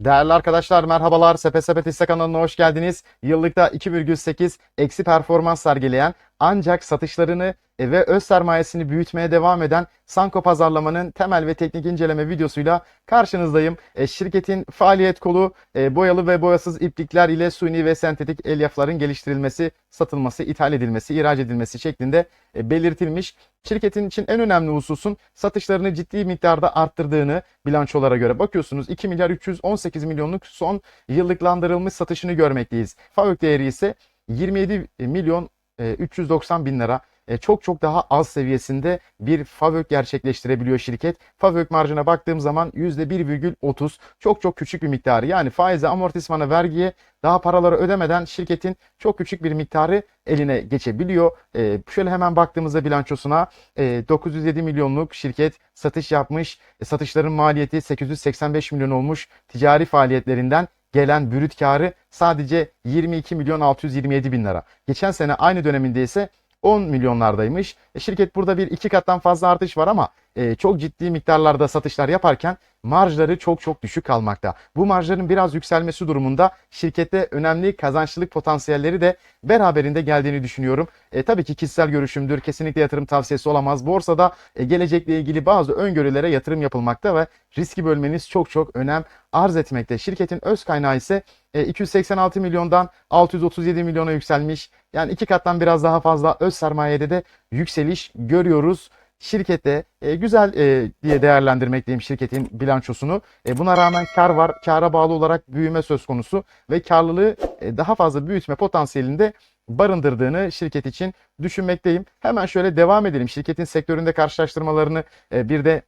Değerli arkadaşlar merhabalar. Sepe Sepet hisse kanalına hoş geldiniz. Yıllıkta 2,8 eksi performans sergileyen ancak satışlarını e, ve öz sermayesini büyütmeye devam eden Sanko Pazarlama'nın temel ve teknik inceleme videosuyla karşınızdayım. E, Şirketin faaliyet kolu e, boyalı ve boyasız iplikler ile suni ve sentetik elyafların geliştirilmesi, satılması, ithal edilmesi, ihraç edilmesi şeklinde e, belirtilmiş. Şirketin için en önemli hususun satışlarını ciddi miktarda arttırdığını bilançolara göre bakıyorsunuz 2 milyar 318 milyonluk son yıllıklandırılmış satışını görmekteyiz. FAVÖK değeri ise 27 milyon e, 390 bin lira. E, çok çok daha az seviyesinde bir FAVÖK gerçekleştirebiliyor şirket. FAVÖK marjına baktığım zaman %1,30 çok çok küçük bir miktarı. Yani faize, amortismana, vergiye daha paraları ödemeden şirketin çok küçük bir miktarı eline geçebiliyor. E, şöyle hemen baktığımızda bilançosuna e, 907 milyonluk şirket satış yapmış. E, satışların maliyeti 885 milyon olmuş. Ticari faaliyetlerinden gelen brüt karı sadece 22 milyon 627 bin lira. Geçen sene aynı döneminde ise 10 milyonlardaymış. E, şirket burada bir iki kattan fazla artış var ama e, çok ciddi miktarlarda satışlar yaparken marjları çok çok düşük kalmakta. Bu marjların biraz yükselmesi durumunda şirkette önemli kazançlılık potansiyelleri de beraberinde geldiğini düşünüyorum. E, tabii ki kişisel görüşümdür. Kesinlikle yatırım tavsiyesi olamaz. Borsada e, gelecekle ilgili bazı öngörülere yatırım yapılmakta ve riski bölmeniz çok çok önem arz etmekte. Şirketin öz kaynağı ise e, 286 milyondan 637 milyona yükselmiş. Yani iki kattan biraz daha fazla öz sermayede de yükseliş görüyoruz şirkette e, güzel e, diye değerlendirmekteyim şirketin bilançosunu. E, buna rağmen kar var. Kara bağlı olarak büyüme söz konusu ve karlılığı e, daha fazla büyütme potansiyelinde barındırdığını şirket için düşünmekteyim. Hemen şöyle devam edelim. Şirketin sektöründe karşılaştırmalarını e, bir de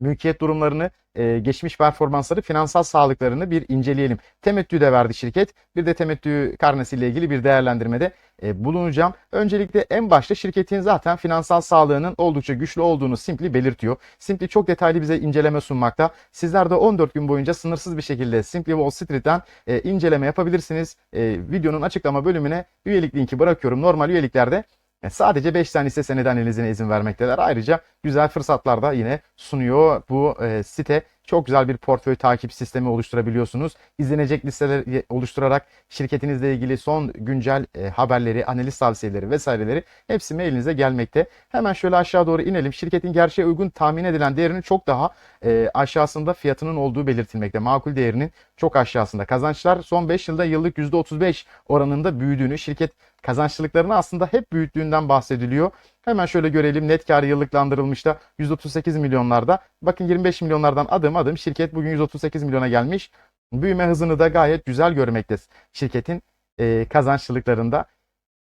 mülkiyet durumlarını, e, geçmiş performansları, finansal sağlıklarını bir inceleyelim. Temettü de verdi şirket. Bir de temettü karnesiyle ilgili bir değerlendirmede e, bulunacağım. Öncelikle en başta şirketin zaten finansal sağlığının oldukça güçlü olduğunu Simply belirtiyor. Simply çok detaylı bize inceleme sunmakta. Sizler de 14 gün boyunca sınırsız bir şekilde Simply Wall Street'ten e, inceleme yapabilirsiniz. E, videonun açıklama bölümüne üyelik linki bırakıyorum. Normal üyeliklerde e, Sadece 5 tane hisse senedi analizine izin vermekteler. Ayrıca güzel fırsatlar da yine sunuyor bu e, site. Çok güzel bir portföy takip sistemi oluşturabiliyorsunuz. İzlenecek listeler oluşturarak şirketinizle ilgili son güncel e, haberleri, analiz tavsiyeleri vesaireleri hepsi mailinize gelmekte. Hemen şöyle aşağı doğru inelim. Şirketin gerçeğe uygun tahmin edilen değerinin çok daha e, aşağısında fiyatının olduğu belirtilmekte. Makul değerinin çok aşağısında. Kazançlar son 5 yılda yıllık %35 oranında büyüdüğünü, şirket kazançlılıklarını aslında hep büyüttüğünden bahsediliyor. Hemen şöyle görelim net kar yıllıklandırılmışta 138 milyonlarda. Bakın 25 milyonlardan adım adım şirket bugün 138 milyona gelmiş. Büyüme hızını da gayet güzel görmekteyiz şirketin e, kazançlılıklarında.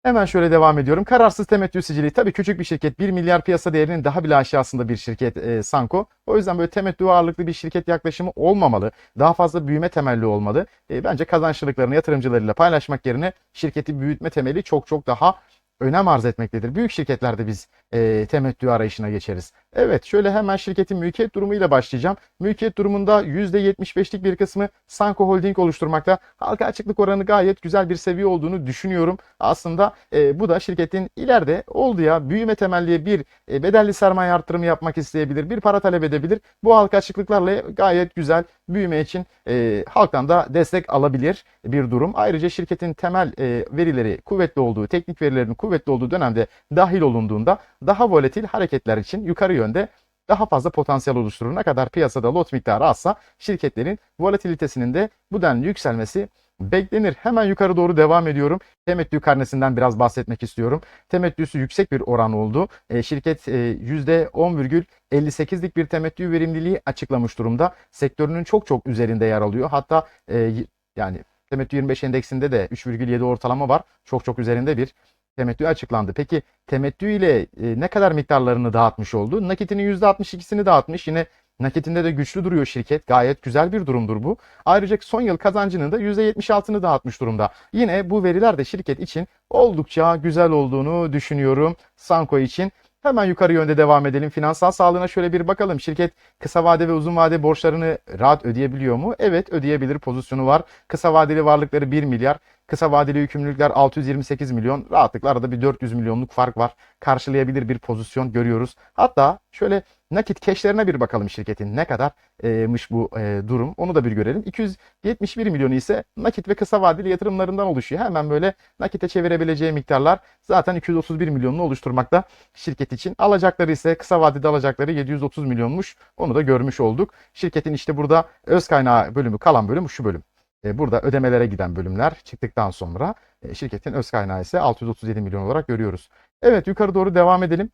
Hemen şöyle devam ediyorum. Kararsız temettü sicili. Tabii küçük bir şirket. 1 milyar piyasa değerinin daha bile aşağısında bir şirket e, Sanko. O yüzden böyle temettü ağırlıklı bir şirket yaklaşımı olmamalı. Daha fazla büyüme temelli olmalı. E, bence kazançlılıklarını yatırımcılarıyla paylaşmak yerine şirketi büyütme temeli çok çok daha önem arz etmektedir. Büyük şirketlerde biz e, temettü arayışına geçeriz. Evet şöyle hemen şirketin mülkiyet durumuyla başlayacağım. Mülkiyet durumunda %75'lik bir kısmı Sanko Holding oluşturmakta. Halka açıklık oranı gayet güzel bir seviye olduğunu düşünüyorum. Aslında e, bu da şirketin ileride oldu ya büyüme temelli bir e, bedelli sermaye artırımı yapmak isteyebilir. Bir para talep edebilir. Bu halka açıklıklarla gayet güzel büyüme için e, halktan da destek alabilir bir durum. Ayrıca şirketin temel e, verileri kuvvetli olduğu, teknik verilerin kuvvetli olduğu dönemde dahil olunduğunda daha volatil hareketler için yukarı yönde daha fazla potansiyel oluşturur. Ne kadar piyasada lot miktarı azsa şirketlerin volatilitesinin de bu denli yükselmesi beklenir. Hemen yukarı doğru devam ediyorum. Temettü karnesinden biraz bahsetmek istiyorum. Temettüsü yüksek bir oran oldu. E, şirket e, %10,58'lik bir temettü verimliliği açıklamış durumda. Sektörünün çok çok üzerinde yer alıyor. Hatta e, yani temettü 25 endeksinde de 3,7 ortalama var. Çok çok üzerinde bir temettü açıklandı. Peki temettü ile e, ne kadar miktarlarını dağıtmış oldu? Nakitinin %62'sini dağıtmış. Yine nakitinde de güçlü duruyor şirket. Gayet güzel bir durumdur bu. Ayrıca son yıl kazancının da %76'ını dağıtmış durumda. Yine bu veriler de şirket için oldukça güzel olduğunu düşünüyorum Sanko için. Hemen yukarı yönde devam edelim. Finansal sağlığına şöyle bir bakalım. Şirket kısa vade ve uzun vade borçlarını rahat ödeyebiliyor mu? Evet ödeyebilir pozisyonu var. Kısa vadeli varlıkları 1 milyar. Kısa vadeli yükümlülükler 628 milyon. Rahatlıkla arada bir 400 milyonluk fark var. Karşılayabilir bir pozisyon görüyoruz. Hatta şöyle nakit keşlerine bir bakalım şirketin ne kadarmış bu durum. Onu da bir görelim. 271 milyonu ise nakit ve kısa vadeli yatırımlarından oluşuyor. Hemen böyle nakite çevirebileceği miktarlar zaten 231 milyonunu oluşturmakta şirket için. Alacakları ise kısa vadede alacakları 730 milyonmuş. Onu da görmüş olduk. Şirketin işte burada öz kaynağı bölümü kalan bölüm şu bölüm. E, Burada ödemelere giden bölümler çıktıktan sonra e, şirketin öz kaynağı ise 637 milyon olarak görüyoruz. Evet yukarı doğru devam edelim.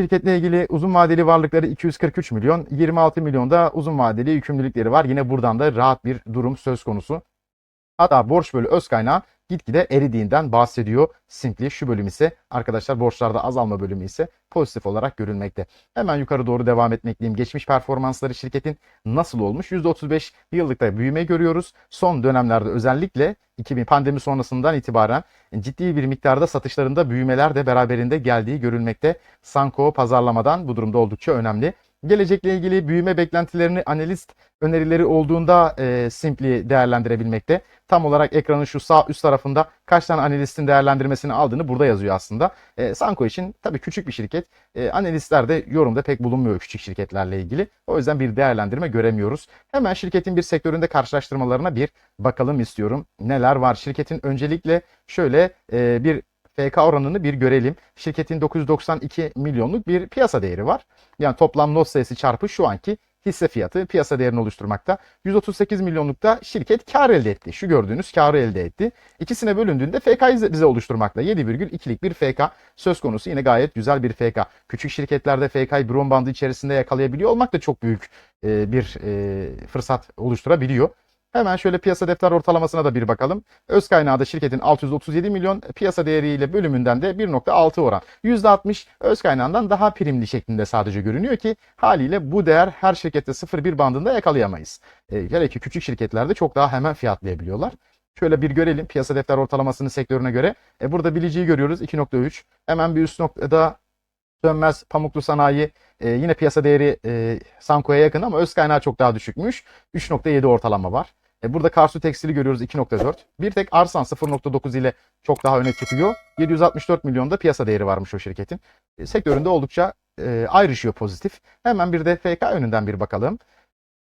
Şirketle ilgili uzun vadeli varlıkları 243 milyon, 26 milyonda uzun vadeli yükümlülükleri var. Yine buradan da rahat bir durum söz konusu. Hatta borç bölü öz kaynağı gitgide eridiğinden bahsediyor. Simply şu bölüm ise arkadaşlar borçlarda azalma bölümü ise pozitif olarak görülmekte. Hemen yukarı doğru devam etmekteyim. Geçmiş performansları şirketin nasıl olmuş? %35 yıllıkta büyüme görüyoruz. Son dönemlerde özellikle 2000 pandemi sonrasından itibaren ciddi bir miktarda satışlarında büyümeler de beraberinde geldiği görülmekte. Sanko pazarlamadan bu durumda oldukça önemli. Gelecekle ilgili büyüme beklentilerini analist önerileri olduğunda e, Simply değerlendirebilmekte. Tam olarak ekranın şu sağ üst tarafında kaç tane analistin değerlendirmesini aldığını burada yazıyor aslında. E, Sanko için tabii küçük bir şirket. E, analistler de yorumda pek bulunmuyor küçük şirketlerle ilgili. O yüzden bir değerlendirme göremiyoruz. Hemen şirketin bir sektöründe karşılaştırmalarına bir bakalım istiyorum. Neler var? Şirketin öncelikle şöyle e, bir FK oranını bir görelim. Şirketin 992 milyonluk bir piyasa değeri var. Yani toplam not sayısı çarpı şu anki hisse fiyatı piyasa değerini oluşturmakta. 138 milyonlukta şirket kar elde etti. Şu gördüğünüz karı elde etti. İkisine bölündüğünde FK'yı bize oluşturmakta. 7,2'lik bir FK söz konusu. Yine gayet güzel bir FK. Küçük şirketlerde FK'yı bron bandı içerisinde yakalayabiliyor olmak da çok büyük e, bir e, fırsat oluşturabiliyor. Hemen şöyle piyasa defter ortalamasına da bir bakalım. Öz kaynağı da şirketin 637 milyon, piyasa değeriyle bölümünden de 1.6 oran. %60 öz kaynağından daha primli şeklinde sadece görünüyor ki haliyle bu değer her şirkette 0.1 bandında yakalayamayız. E, hele ki küçük şirketlerde çok daha hemen fiyatlayabiliyorlar. Şöyle bir görelim piyasa defter ortalamasının sektörüne göre. E, burada biliciyi görüyoruz 2.3. Hemen bir üst noktada Sönmez Pamuklu Sanayi e, yine piyasa değeri e, Sanko'ya yakın ama öz kaynağı çok daha düşükmüş. 3.7 ortalama var. E, burada Karsu Tekstil'i görüyoruz 2.4. Bir tek Arsan 0.9 ile çok daha öne çıkıyor. 764 milyonda piyasa değeri varmış o şirketin. E, sektöründe oldukça e, ayrışıyor pozitif. Hemen bir de FK yönünden bir bakalım.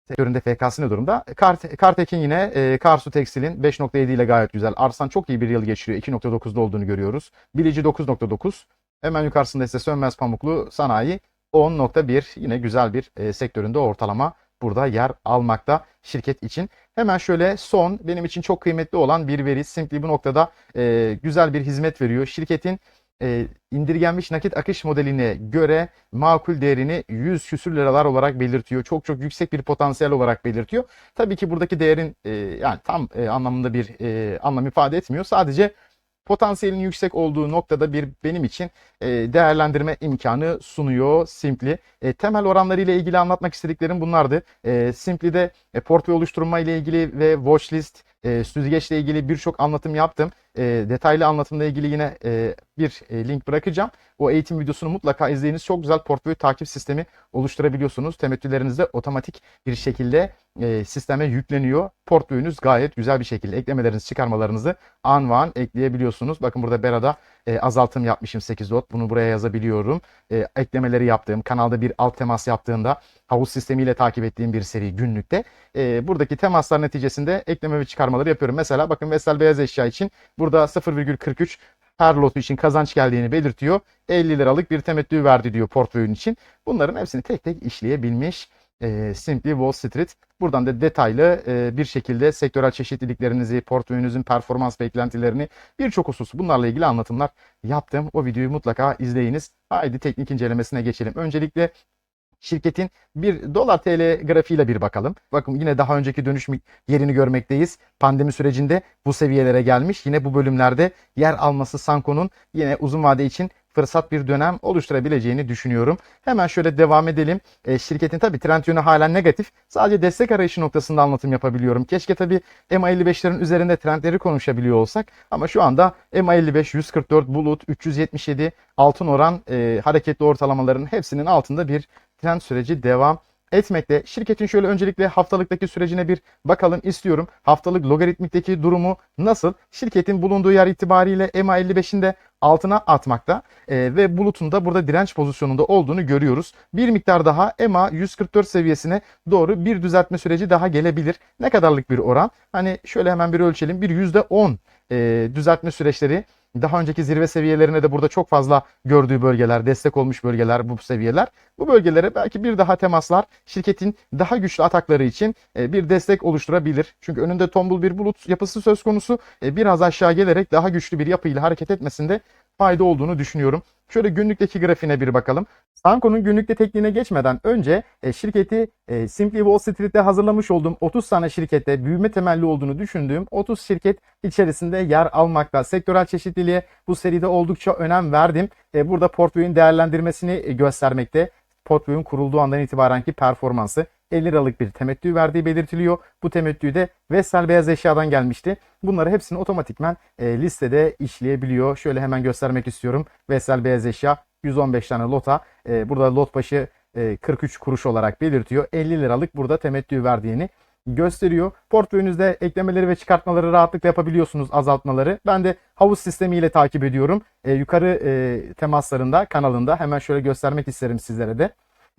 Sektöründe FK'sı ne durumda? Kart, Kartekin yine e, Karsu Tekstil'in 5.7 ile gayet güzel. Arsan çok iyi bir yıl geçiriyor. 2.9'da olduğunu görüyoruz. Bilici 9.9. Hemen yukarısında ise Sönmez Pamuklu Sanayi 10.1 yine güzel bir e, sektöründe ortalama burada yer almakta şirket için. Hemen şöyle son benim için çok kıymetli olan bir veri Simply bu noktada e, güzel bir hizmet veriyor. Şirketin e, indirgenmiş nakit akış modeline göre makul değerini 100 küsür liralar olarak belirtiyor. Çok çok yüksek bir potansiyel olarak belirtiyor. Tabii ki buradaki değerin e, yani tam e, anlamında bir e, anlam ifade etmiyor. Sadece potansiyelin yüksek olduğu noktada bir benim için e, değerlendirme imkanı sunuyor Simply. E, temel oranları ile ilgili anlatmak istediklerim bunlardı. E, Simply'de e, portföy oluşturma ile ilgili ve watchlist, süzgeçle ilgili birçok anlatım yaptım. E, detaylı anlatımla ilgili yine e, bir e, link bırakacağım. O eğitim videosunu mutlaka izleyiniz. Çok güzel portföy takip sistemi oluşturabiliyorsunuz. Temettülerinizde otomatik bir şekilde e, sisteme yükleniyor. Portföyünüz gayet güzel bir şekilde eklemelerinizi çıkarmalarınızı an ve an ekleyebiliyorsunuz. Bakın burada Bera'da e, azaltım yapmışım 8 lot. Bunu buraya yazabiliyorum. E, eklemeleri yaptığım, kanalda bir alt temas yaptığında havuz sistemiyle takip ettiğim bir seri günlükte. E, buradaki temaslar neticesinde ekleme ve çıkarmaları yapıyorum. Mesela bakın Vestel beyaz eşya için burada 0,43 her lotu için kazanç geldiğini belirtiyor. 50 liralık bir temettü verdi diyor portföyün için. Bunların hepsini tek tek işleyebilmiş e, Simply Wall Street. Buradan da detaylı e, bir şekilde sektörel çeşitliliklerinizi, portföyünüzün performans beklentilerini birçok husus bunlarla ilgili anlatımlar yaptım. O videoyu mutlaka izleyiniz. Haydi teknik incelemesine geçelim. Öncelikle şirketin bir dolar TL grafiğiyle bir bakalım. Bakın yine daha önceki dönüş yerini görmekteyiz. Pandemi sürecinde bu seviyelere gelmiş. Yine bu bölümlerde yer alması Sanko'nun yine uzun vade için fırsat bir dönem oluşturabileceğini düşünüyorum. Hemen şöyle devam edelim. E, şirketin tabi trend yönü halen negatif. Sadece destek arayışı noktasında anlatım yapabiliyorum. Keşke tabi MA55'lerin üzerinde trendleri konuşabiliyor olsak. Ama şu anda MA55, 144, Bulut, 377, altın oran e, hareketli ortalamaların hepsinin altında bir trend süreci devam etmekte. Şirketin şöyle öncelikle haftalıktaki sürecine bir bakalım istiyorum. Haftalık logaritmikteki durumu nasıl? Şirketin bulunduğu yer itibariyle EMA 55'inde altına atmakta e, ve bulutun da burada direnç pozisyonunda olduğunu görüyoruz. Bir miktar daha EMA 144 seviyesine doğru bir düzeltme süreci daha gelebilir. Ne kadarlık bir oran? Hani şöyle hemen bir ölçelim. Bir %10 e, düzeltme süreçleri daha önceki zirve seviyelerine de burada çok fazla gördüğü bölgeler, destek olmuş bölgeler bu seviyeler. Bu bölgelere belki bir daha temaslar şirketin daha güçlü atakları için e, bir destek oluşturabilir. Çünkü önünde tombul bir bulut yapısı söz konusu. E, Biraz aşağı gelerek daha güçlü bir yapıyla hareket etmesinde fayda olduğunu düşünüyorum. Şöyle günlükteki grafiğine bir bakalım. Sanko'nun günlükte tekniğine geçmeden önce e, şirketi e, Simply Wall Street'te hazırlamış olduğum 30 tane şirkette büyüme temelli olduğunu düşündüğüm 30 şirket içerisinde yer almakta. Sektörel çeşitliliğe bu seride oldukça önem verdim. E, burada portföyün değerlendirmesini göstermekte. Portföyün kurulduğu andan itibarenki performansı 50 liralık bir temettü verdiği belirtiliyor. Bu temettü de Vestel Beyaz Eşya'dan gelmişti. Bunları hepsini otomatikman e, listede işleyebiliyor. Şöyle hemen göstermek istiyorum. Vestel Beyaz Eşya 115 tane lota. E, burada lot başı e, 43 kuruş olarak belirtiyor. 50 liralık burada temettü verdiğini gösteriyor. Portföyünüzde eklemeleri ve çıkartmaları rahatlıkla yapabiliyorsunuz azaltmaları. Ben de havuz sistemiyle takip ediyorum. E, yukarı e, temaslarında kanalında hemen şöyle göstermek isterim sizlere de.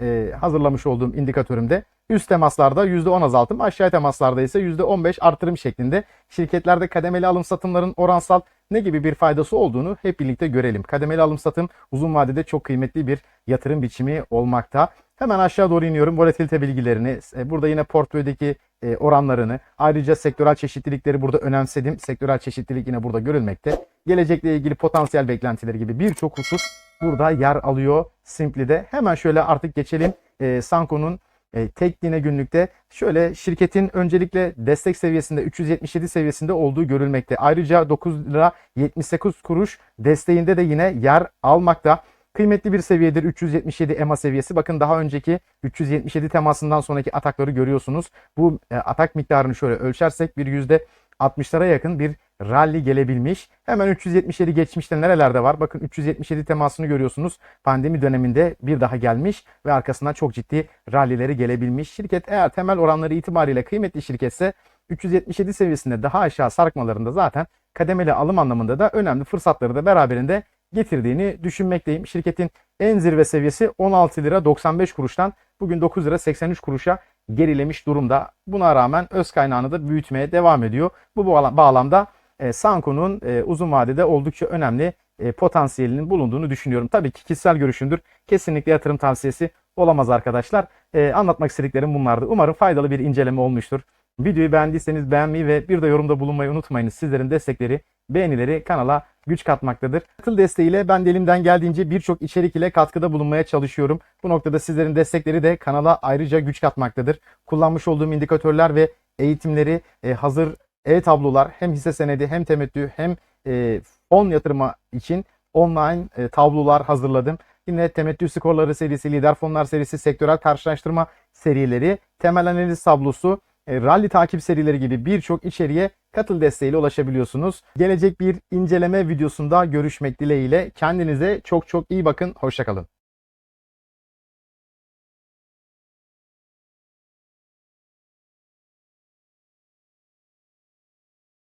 E, hazırlamış olduğum indikatörümde üst temaslarda %10 azaltım, aşağı temaslarda ise %15 artırım şeklinde şirketlerde kademeli alım satımların oransal ne gibi bir faydası olduğunu hep birlikte görelim. Kademeli alım satım uzun vadede çok kıymetli bir yatırım biçimi olmakta. Hemen aşağı doğru iniyorum. Volatilite bilgilerini, e, burada yine portföydeki e, oranlarını, ayrıca sektörel çeşitlilikleri burada önemsedim. Sektörel çeşitlilik yine burada görülmekte. Gelecekle ilgili potansiyel beklentileri gibi birçok husus burada yer alıyor Simply'de. Hemen şöyle artık geçelim e, Sanko'nun e, tekniğine günlükte. Şöyle şirketin öncelikle destek seviyesinde 377 seviyesinde olduğu görülmekte. Ayrıca 9 lira 78 kuruş desteğinde de yine yer almakta. Kıymetli bir seviyedir 377 EMA seviyesi. Bakın daha önceki 377 temasından sonraki atakları görüyorsunuz. Bu e, atak miktarını şöyle ölçersek bir yüzde 60'lara yakın bir rally gelebilmiş. Hemen 377 geçmişte nerelerde var? Bakın 377 temasını görüyorsunuz. Pandemi döneminde bir daha gelmiş ve arkasından çok ciddi rallileri gelebilmiş. Şirket eğer temel oranları itibariyle kıymetli şirketse 377 seviyesinde daha aşağı sarkmalarında zaten kademeli alım anlamında da önemli fırsatları da beraberinde getirdiğini düşünmekteyim. Şirketin en zirve seviyesi 16 lira 95 kuruştan bugün 9 lira 83 kuruşa gerilemiş durumda. Buna rağmen öz kaynağını da büyütmeye devam ediyor. Bu bağlam- bağlamda e, Sanko'nun e, uzun vadede oldukça önemli e, potansiyelinin bulunduğunu düşünüyorum. Tabii ki kişisel görüşümdür. Kesinlikle yatırım tavsiyesi olamaz arkadaşlar. E, anlatmak istediklerim bunlardı. Umarım faydalı bir inceleme olmuştur. Videoyu beğendiyseniz beğenmeyi ve bir de yorumda bulunmayı unutmayınız. Sizlerin destekleri, beğenileri kanala güç katmaktadır. Katıl desteğiyle ben de elimden geldiğince birçok içerik ile katkıda bulunmaya çalışıyorum. Bu noktada sizlerin destekleri de kanala ayrıca güç katmaktadır. Kullanmış olduğum indikatörler ve eğitimleri hazır e-tablolar hem hisse senedi hem temettü hem e, fon yatırımı için online e, tablolar hazırladım. Yine temettü skorları serisi, lider fonlar serisi, sektörel karşılaştırma serileri, temel analiz tablosu, e, rally takip serileri gibi birçok içeriğe katıl desteğiyle ulaşabiliyorsunuz. Gelecek bir inceleme videosunda görüşmek dileğiyle. Kendinize çok çok iyi bakın. Hoşçakalın.